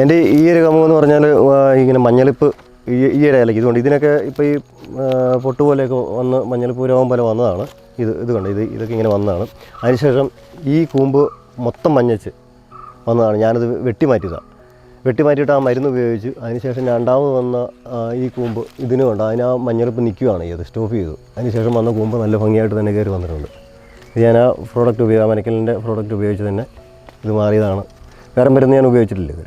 എന്റെ ഈ ഒരു കമ്പ് എന്ന് പറഞ്ഞാൽ ഇങ്ങനെ മഞ്ഞളിപ്പ് ഈ ഈ ഒരു ഇലയ്ക്ക് ഇതുകൊണ്ട് ഇതിനൊക്കെ ഇപ്പോൾ ഈ പൊട്ടുപോലെയൊക്കെ പൊട്ട് പോലെയൊക്കെ വന്ന് മഞ്ഞളിപ്പ് രോഗം പോലെ വന്നതാണ്. ഇത് ഇത് കണ്ട്? ഇത് ഇതൊക്കെ ഇങ്ങനെ വന്നതാണ്. അതിനുശേഷം ഈ കൂമ്പ് മൊത്തം മഞ്ഞച്ച് വന്നതാണ്. ഞാനത് വെട്ടി മാറ്റിയതാണ് വെട്ടി മാറ്റിയിട്ട് ആ മരുന്ന് ഉപയോഗിച്ച് അതിനുശേഷം രണ്ടാമത് വന്ന ഈ കൂമ്പ് ഇതിന് കൊണ്ട് അതിന് ആ മഞ്ഞളിപ്പ് നിൽക്കുകയാണ് ചെയ്തത് സ്റ്റോപ്പ് ചെയ്തു. അതിനുശേഷം വന്ന കൂമ്പ് നല്ല ഭംഗിയായിട്ട് തന്നെ കയറി വന്നിട്ടുണ്ട്. ഞാൻ ആ പ്രോഡക്റ്റ് ഉപയോഗിക്കുക മനക്കലിന്റെ പ്രോഡക്റ്റ് ഉപയോഗിച്ച് തന്നെ ഇത് മാറിയതാണ്. വേറെ മരുന്ന് ഞാൻ ഉപയോഗിച്ചിട്ടില്ല ഇത്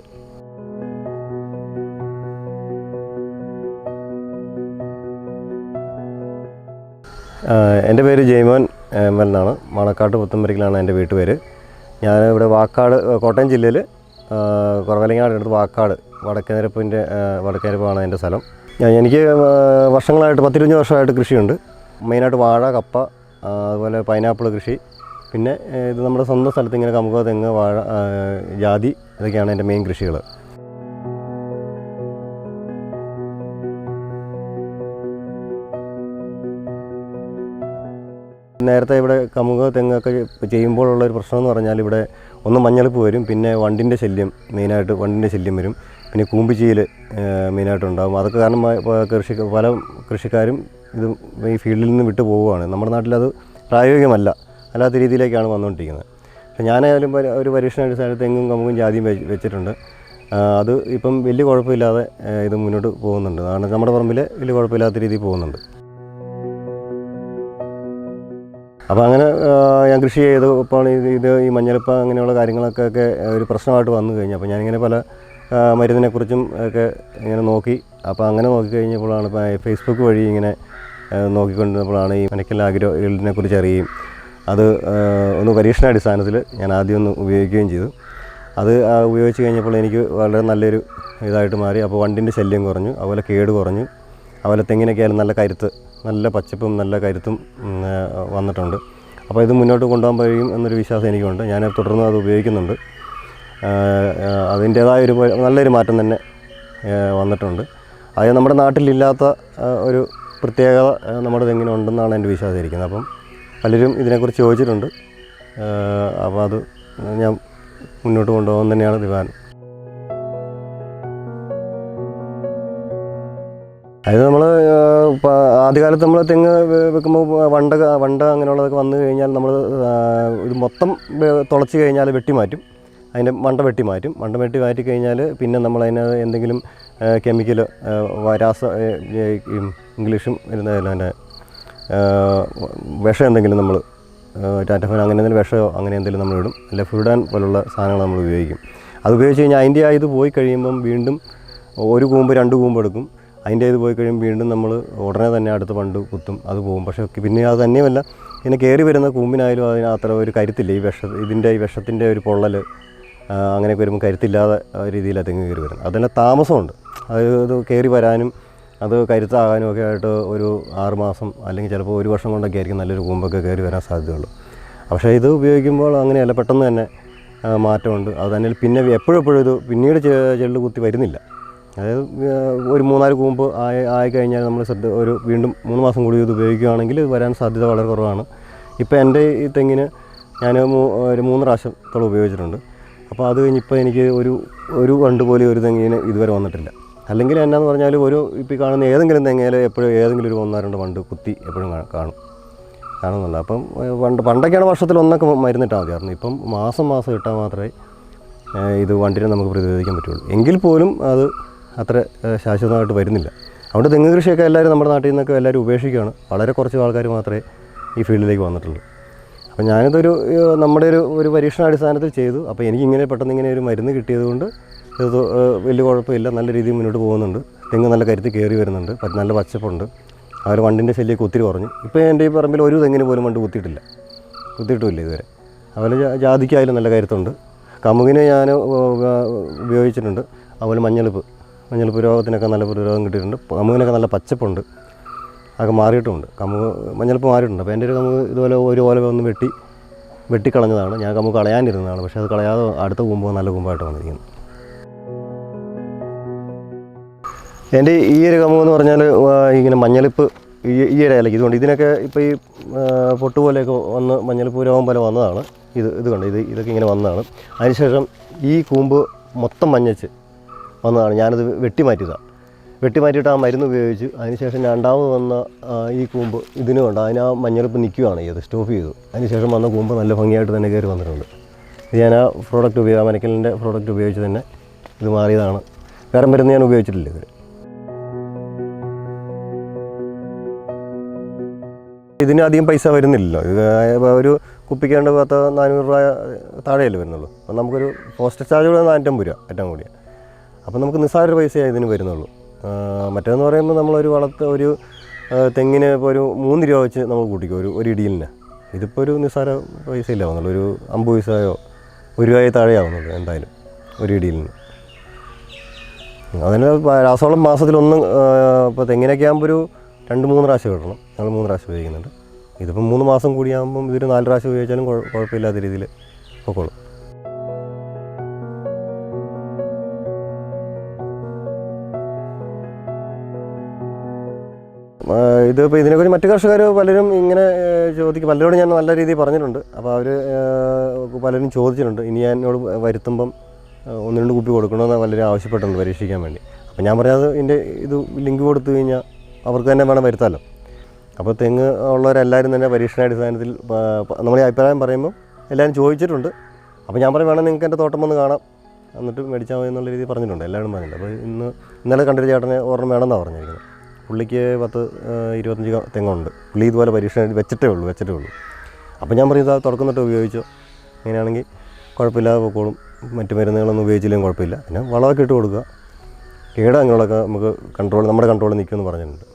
എന്റെ പേര് ജയ്മോൻ എം എൽ എന്നാണ്. മണക്കാട്ട് പുത്തമ്പരിക്കലാണ് എന്റെ വീട്ടുപേര്. ഞാൻ ഇവിടെ വാക്കാട് കോട്ടയം ജില്ലയിൽ കുറവലങ്ങാട് അടുത്ത് വാക്കാട് വടക്കേനിരപ്പിന്റെ വടക്കേനിരപ്പാണ് എന്റെ സ്ഥലം. എനിക്ക് വർഷങ്ങളായിട്ട് പത്തിരുപഞ്ച് വർഷമായിട്ട് കൃഷിയുണ്ട്. മെയിനായിട്ട് വാഴ കപ്പ അതുപോലെ പൈനാപ്പിൾ കൃഷി. പിന്നെ ഇത് നമ്മുടെ സ്വന്തം സ്ഥലത്ത് ഇങ്ങനെ കമുക തെങ്ങ് വാഴ ജാതി ഇതൊക്കെയാണ് എന്റെ മെയിൻ കൃഷികൾ. നേരത്തെ ഇവിടെ കമുക തെങ്ങൊക്കെ ചെയ്യുമ്പോഴുള്ള ഒരു പ്രശ്നം എന്ന് പറഞ്ഞാൽ ഇവിടെ ഒന്ന് മഞ്ഞളിപ്പ് വരും പിന്നെ വണ്ടിന്റെ ശല്യം മെയിനായിട്ട് വണ്ടിന്റെ ശല്യം വരും പിന്നെ കൂമ്പിച്ചീൽ മെയിനായിട്ടുണ്ടാകും അതൊക്കെ കാരണം കൃഷി പല കൃഷിക്കാരും ഇത് ഈ ഫീൽഡിൽ നിന്ന് വിട്ടു പോവുകയാണ്. നമ്മുടെ നാട്ടിലത് പ്രായോഗികമല്ല അല്ലാത്ത രീതിയിലേക്കാണ് വന്നുകൊണ്ടിരിക്കുന്നത്. പക്ഷേ ഞാനായാലും ഒരു പരീക്ഷണാടിസ്ഥാനത്ത് തെങ്ങും കമുകും ജാതിയും വെച്ചിട്ടുണ്ട്. അത് ഇപ്പം വലിയ കുഴപ്പമില്ലാതെ ഇത് മുന്നോട്ട് പോകുന്നുണ്ട്. കാരണം നമ്മുടെ പറമ്പിൽ വലിയ കുഴപ്പമില്ലാത്ത രീതിയിൽ പോകുന്നുണ്ട്. അപ്പോൾ അങ്ങനെ ഞാൻ കൃഷി ചെയ്തപ്പോൾ ഇത് ഈ മഞ്ഞളിപ്പ അങ്ങനെയുള്ള കാര്യങ്ങളൊക്കെ ഒക്കെ ഒരു പ്രശ്നമായിട്ട് വന്നു കഴിഞ്ഞു. അപ്പോൾ ഞാനിങ്ങനെ പല മരുന്നിനെക്കുറിച്ചും ഒക്കെ ഇങ്ങനെ നോക്കി. അപ്പോൾ അങ്ങനെ നോക്കിക്കഴിഞ്ഞപ്പോഴാണ് ഇപ്പോൾ ഫേസ്ബുക്ക് വഴി ഇങ്ങനെ നോക്കിക്കൊണ്ടിരുന്നപ്പോഴാണ് ഈ മനക്കൽ ആഗ്രോ ഈൽഡിനെ കുറിച്ച് അറിയുകയും അത് ഒന്ന് പരീക്ഷണാടിസ്ഥാനത്തിൽ ഞാൻ ആദ്യം ഒന്ന് ഉപയോഗിക്കുകയും ചെയ്തു. അത് ഉപയോഗിച്ച് കഴിഞ്ഞപ്പോൾ എനിക്ക് വളരെ നല്ലൊരു ഇതായിട്ട് മാറി. അപ്പോൾ വണ്ടിന്റെ ശല്യം കുറഞ്ഞു അതുപോലെ കേട് കുറഞ്ഞു അതുപോലെ തെങ്ങിനൊക്കെ ആയാലും നല്ല കരുത്ത് നല്ല പച്ചപ്പും നല്ല കരുത്തും വന്നിട്ടുണ്ട്. അപ്പോൾ ഇത് മുന്നോട്ട് കൊണ്ടുപോകാൻ കഴിയും എന്നൊരു വിശ്വാസം എനിക്കുണ്ട്. ഞാൻ തുടർന്ന് അത് ഉപയോഗിക്കുന്നുണ്ട്. അതിന്റേതായ ഒരു നല്ലൊരു മാറ്റം തന്നെ വന്നിട്ടുണ്ട്. അത് നമ്മുടെ നാട്ടിലില്ലാത്ത ഒരു പ്രത്യേകത നമ്മുടെ നമ്മുടെ തെങ്ങിനുണ്ടെന്നാണ് എന്റെ വിശ്വാസം ഇരിക്കുന്നത്. അപ്പം പലരും ഇതിനെക്കുറിച്ച് ചോദിച്ചിട്ടുണ്ട്. അപ്പോൾ അത് ഞാൻ മുന്നോട്ട് കൊണ്ടുപോകാൻ തന്നെയാണ് തീരുമാനം അത് നമ്മൾ ആദ്യകാലത്ത് നമ്മൾ തെങ്ങ് വെക്കുമ്പോൾ വണ്ട വണ്ട അങ്ങനെയുള്ളതൊക്കെ വന്നു കഴിഞ്ഞാൽ നമ്മൾ ഇത് മൊത്തം തുളച്ച് കഴിഞ്ഞാൽ വെട്ടി മാറ്റും. അതിന്റെ മണ്ട വെട്ടി മാറ്റും. മണ്ട വെട്ടി മാറ്റി കഴിഞ്ഞാൽ പിന്നെ നമ്മൾ അതിന് എന്തെങ്കിലും കെമിക്കൽ രാസ ഇംഗ്ലീഷും ഇരുന്നതല്ല അതിന്റെ വിഷം എന്തെങ്കിലും നമ്മൾ ടാറ്റഫോൻ അങ്ങനെ എന്തെങ്കിലും വിഷമോ അങ്ങനെ എന്തെങ്കിലും നമ്മൾ ഇടും. അല്ലെ ഫുഡാൻ പോലുള്ള സാധനങ്ങൾ നമ്മൾ ഉപയോഗിക്കും. അത് ഉപയോഗിച്ച് കഴിഞ്ഞാൽ അതിന്റെ ആ ഇത് പോയി കഴിയുമ്പം വീണ്ടും ഒരു കൂമ്പ് രണ്ട് കൂമ്പ് എടുക്കും. അതിന്റെ ഇത് പോയി കഴിയുമ്പോൾ വീണ്ടും നമ്മൾ ഉടനെ തന്നെ അടുത്ത പണ്ട് കുത്തും അത് പോകും. പക്ഷേ പിന്നെ അത് തന്നെയുമല്ല. ഇങ്ങനെ കയറി വരുന്ന കൂമ്പിനായാലും അതിന് അത്ര ഒരു കരുത്തില്ല. ഈ വിഷ ഇതിന്റെ ഈ വിഷത്തിന്റെ ഒരു പൊള്ളൽ അങ്ങനെയൊക്കെ വരുമ്പോൾ കരുത്തില്ലാതെ രീതിയിലാണ് തെങ്ങ് കയറി വരുന്നത് തന്നെ താമസമുണ്ട്. അത് കയറി വരാനും അത് കരുത്താകാനും ഒക്കെ ആയിട്ട് ഒരു ആറുമാസം അല്ലെങ്കിൽ ചിലപ്പോൾ ഒരു വർഷം കൊണ്ടൊക്കെ ആയിരിക്കും നല്ലൊരു കൂമ്പൊക്കെ കയറി വരാൻ സാധ്യതയുള്ളൂ. പക്ഷേ ഇത് ഉപയോഗിക്കുമ്പോൾ അങ്ങനെയല്ല. പെട്ടെന്ന് തന്നെ മാറ്റമുണ്ട്. അത് തന്നെ പിന്നെ എപ്പോഴും ഇത് പിന്നീട് ചെള്ള് കുത്തി വരുന്നില്ല. അതായത് ഒരു മൂന്നാൽ കൂമ്പ് ആയി ആയിക്കഴിഞ്ഞാൽ നമ്മൾ ശ്രദ്ധ ഒരു വീണ്ടും മൂന്ന് മാസം കൂടി ഇത് ഉപയോഗിക്കുകയാണെങ്കിൽ ഇത് വരാൻ സാധ്യത വളരെ കുറവാണ്. ഇപ്പോൾ എന്റെ ഈ തെങ്ങിന് ഞാൻ ഒരു മൂന്ന് പ്രാവശ്യത്തോളം ഉപയോഗിച്ചിട്ടുണ്ട്. അപ്പോൾ അത് കഴിഞ്ഞ് ഇപ്പോൾ എനിക്ക് ഒരു ഒരു വണ്ട് പോലെ ഒരു തെങ്ങിന് ഇതുവരെ വന്നിട്ടില്ല. അല്ലെങ്കിൽ എന്നാന്ന് പറഞ്ഞാൽ ഒരു ഇപ്പോൾ കാണുന്ന ഏതെങ്കിലും തെങ്ങയിൽ എപ്പോഴും ഏതെങ്കിലും ഒരു ഒന്നോ രണ്ട് വണ്ട് കുത്തി എപ്പോഴും കാണും കാണുന്നുണ്ട് അപ്പം പണ്ട് പണ്ടൊക്കെയാണ് വർഷത്തിൽ ഒന്നൊക്കെ മരുന്നിട്ടാൽ മതിയായിരുന്നു ഇപ്പം മാസം മാസം ഇട്ടാൽ മാത്രമേ ഇത് വണ്ടിനെ നമുക്ക് പ്രതിരോധിക്കാൻ പറ്റുള്ളൂ. എങ്കിൽ പോലും അത് അത്ര ശാശ്വതമായിട്ട് വരുന്നില്ല. അതുകൊണ്ട് തെങ്ങ് കൃഷിയൊക്കെ എല്ലാവരും നമ്മുടെ നാട്ടിൽ നിന്നൊക്കെ എല്ലാവരും ഉപേക്ഷിക്കുകയാണ്. വളരെ കുറച്ച് ആൾക്കാർ മാത്രമേ ഈ ഫീൽഡിലേക്ക് വന്നിട്ടുള്ളൂ. അപ്പോൾ ഞാനിതൊരു നമ്മുടെ ഒരു ഒരു പരീക്ഷണാടിസ്ഥാനത്തിൽ ചെയ്തു. അപ്പോൾ എനിക്ക് ഇങ്ങനെ പെട്ടെന്ന് ഇങ്ങനെ ഒരു മരുന്ന് കിട്ടിയതുകൊണ്ട് ഇത് വലിയ കുഴപ്പമില്ല. നല്ല രീതിയിൽ മുന്നോട്ട് പോകുന്നുണ്ട്. തെങ്ങ് നല്ല കരുത്തി കയറി വരുന്നുണ്ട്. നല്ല പച്ചപ്പുണ്ട്. ഒരു വണ്ടിന്റെ ശല്യമൊക്കെ ഒത്തിരി കുറഞ്ഞു. ഇപ്പോൾ എന്റെ ഈ പറമ്പിൽ ഒരു തെങ്ങിന് പോലും വണ്ട് കുത്തിയിട്ടില്ല. കുത്തിയിട്ടുമില്ല ഇതുവരെ. അതുപോലെ ജാതിക്കായാലും നല്ല കരുത്തുണ്ട് കമുകിനെ ഞാൻ ഉപയോഗിച്ചിട്ടുണ്ട്. അതുപോലെ മഞ്ഞളിപ്പ്. മഞ്ഞളിപ്പ് പുരോഗത്തിനൊക്കെ നല്ല പുരോഗം കിട്ടിയിട്ടുണ്ട്. കമുകിനൊക്കെ നല്ല പച്ചപ്പുണ്ട്. അതൊക്കെ മാറിയിട്ടുമുണ്ട് കമുക് മഞ്ഞളിപ്പ് മാറിയിട്ടുണ്ട്. അപ്പോൾ എന്റെ ഒരു കമുക് ഇതുപോലെ ഒരു ഓല ഒന്ന് വെട്ടി വെട്ടിക്കളഞ്ഞതാണ്. ഞാൻ കമുക് കളയാനിരുന്നതാണ്. പക്ഷേ അത് കളയാതെ അടുത്ത കൂമ്പോ നല്ല കൂമ്പായിട്ട് വന്നിരിക്കുന്നു. എന്റെ ഈ ഒരു കമുക് എന്ന് പറഞ്ഞാൽ ഇങ്ങനെ മഞ്ഞളിപ്പ് ഈ ഈ ഇലയ്ക്ക് ഇതുകൊണ്ട് ഇതിനൊക്കെ ഇപ്പോൾ ഈ പൊട്ടുപോലെയൊക്കെ പോലെയൊക്കെ വന്ന് മഞ്ഞളിപ്പ് രോഗം പോലെ വന്നതാണ്. ഇത് ഇത് കണ്ട്? ഇത് ഇതൊക്കെ ഇങ്ങനെ വന്നതാണ്. അതിനുശേഷം ഈ കൂമ്പ് മൊത്തം മഞ്ഞച്ച് വന്നതാണ്. ഞാനത് വെട്ടി മാറ്റിയതാണ് വെട്ടി ആ മരുന്ന് ഉപയോഗിച്ചു അതിനുശേഷം രണ്ടാമത് വന്ന ഈ കൂമ്പ് ഇതിനും ഉണ്ട്. അതിന് ആ മഞ്ഞളിപ്പ് നിൽക്കുകയാണ് ചെയ്തത്. സ്റ്റോപ്പ് ചെയ്തു. അതിനുശേഷം വന്ന കൂമ്പ് നല്ല ഭംഗിയായിട്ട് തന്നെ കയറി വന്നിട്ടുണ്ട്. ഞാൻ ആ പ്രോഡക്റ്റ് ഉപയോഗം മനക്കലിന്റെ പ്രോഡക്റ്റ് ഉപയോഗിച്ച് തന്നെ ഇത് മാറിയതാണ്. വേറെ മരുന്ന് ഞാൻ ഉപയോഗിച്ചിട്ടില്ല ഇത് ഇതിന് അധികം പൈസ വരുന്നില്ലല്ലോ. ഇത് ഒരു കുപ്പിക്കേണ്ട പത്ത് നാനൂറ് രൂപ താഴെയല്ലേ വരുന്നുള്ളൂ. അപ്പം നമുക്കൊരു പോസ്റ്റ് ചാർജ് കൂടെ നാനൂറ്റമ്പത് രൂപ ഏറ്റവും കൂടിയ. അപ്പം നമുക്ക് നിസ്സാര പൈസയേ ഇതിന് വരുന്നുള്ളൂ. മറ്റേന്ന് പറയുമ്പോൾ നമ്മളൊരു വളർത്ത് ഒരു തെങ്ങിന് ഇപ്പോൾ ഒരു മൂന്ന് രൂപ വെച്ച് നമ്മൾ കൂട്ടിക്കും ഒരു ഒരു ഇടിയിലിന് ഇതിപ്പോൾ ഒരു നിസ്സാര ഇല്ല ആവുന്നുള്ളൂ ഒരു അമ്പത് പൈസയോ ഒരു രൂപയെ താഴെ ആവുന്നുള്ളൂ എന്തായാലും ഒരു ഇടിയിലിന് അതിന് രാസവളം മാസത്തിലൊന്നും ഇപ്പോൾ തെങ്ങിനൊക്കെ ആകുമ്പോൾ ഒരു രണ്ട് മൂന്ന് പ്രാവശ്യം കിട്ടണം. ഞങ്ങൾ മൂന്ന് പ്രാവശ്യം ഉപയോഗിക്കുന്നുണ്ട്. ഇതിപ്പം മൂന്ന് മാസം കൂടിയാകുമ്പം ഇതൊരു നാല് പ്രാവശ്യം ഉപയോഗിച്ചാലും കുഴ- കുഴപ്പമില്ലാത്ത രീതിയിൽ പൊക്കോളും. ഇതിപ്പോൾ ഇതിനെക്കുറിച്ച് മറ്റു കർഷകർ പലരും ഇങ്ങനെ ചോദിക്കും പലരോടും ഞാൻ നല്ല രീതിയിൽ പറഞ്ഞിട്ടുണ്ട്. അപ്പോൾ അവർ പലരും ചോദിച്ചിട്ടുണ്ട്. ഇനി ഞാൻ എന്നോട് വരുത്തുമ്പം ഒന്ന് രണ്ട് കുപ്പി കൊടുക്കണമെന്ന് പലരും ആവശ്യപ്പെട്ടിട്ടുണ്ട് പരീക്ഷിക്കാൻ വേണ്ടി. അപ്പോൾ ഞാൻ പറഞ്ഞത് ഇതിന്റെ ഇത് ലിങ്ക് കൊടുത്തു കഴിഞ്ഞാൽ അവർക്ക് തന്നെ വേണം വരുത്താമല്ലോ അപ്പോൾ തെങ്ങ് ഉള്ളവരെല്ലാവരും തന്നെ പരീക്ഷണാടിസ്ഥാനത്തിൽ ഈ അഭിപ്രായം പറയുമ്പോൾ എല്ലാവരും ചോദിച്ചിട്ടുണ്ട്. അപ്പോൾ ഞാൻ പറയും വേണം നിങ്ങൾക്ക് എന്റെ തോട്ടം വന്ന് കാണാം. എന്നിട്ട് മേടിച്ചാൽ മതി എന്നുള്ള രീതിയിൽ പറഞ്ഞിട്ടുണ്ട്. എല്ലാവരും പറഞ്ഞിട്ടുണ്ട്. അപ്പോൾ ഇന്ന് ഇന്നലെ കണ്ടൊരു ചേട്ടനെ ഓർമ്മ വേണമെന്നാണ് പറഞ്ഞിരിക്കുന്നത്. പുള്ളിക്ക് പത്ത് ഇരുപത്തഞ്ച് തെങ്ങുണ്ട്. പുള്ളി ഇതുപോലെ പരീക്ഷണം വെച്ചിട്ടേ ഉള്ളൂ വെച്ചിട്ടേ ഉള്ളൂ. അപ്പോൾ ഞാൻ പറയുന്നത് അത് തുറക്കുന്നിട്ട് ഉപയോഗിച്ചോ. അങ്ങനെയാണെങ്കിൽ കുഴപ്പമില്ലാതെ പൊക്കോളും. മറ്റു മരുന്നുകളൊന്നും ഉപയോഗിച്ചില്ലെങ്കിൽ കുഴപ്പമില്ല. പിന്നെ വളമൊക്കെ ഇട്ട് കൊടുക്കുക. കീടങ്ങളൊക്കെ നമുക്ക് കൺട്രോൾ നമ്മുടെ കൺട്രോളിൽ നിൽക്കുമെന്ന് പറഞ്ഞിട്ടുണ്ട്.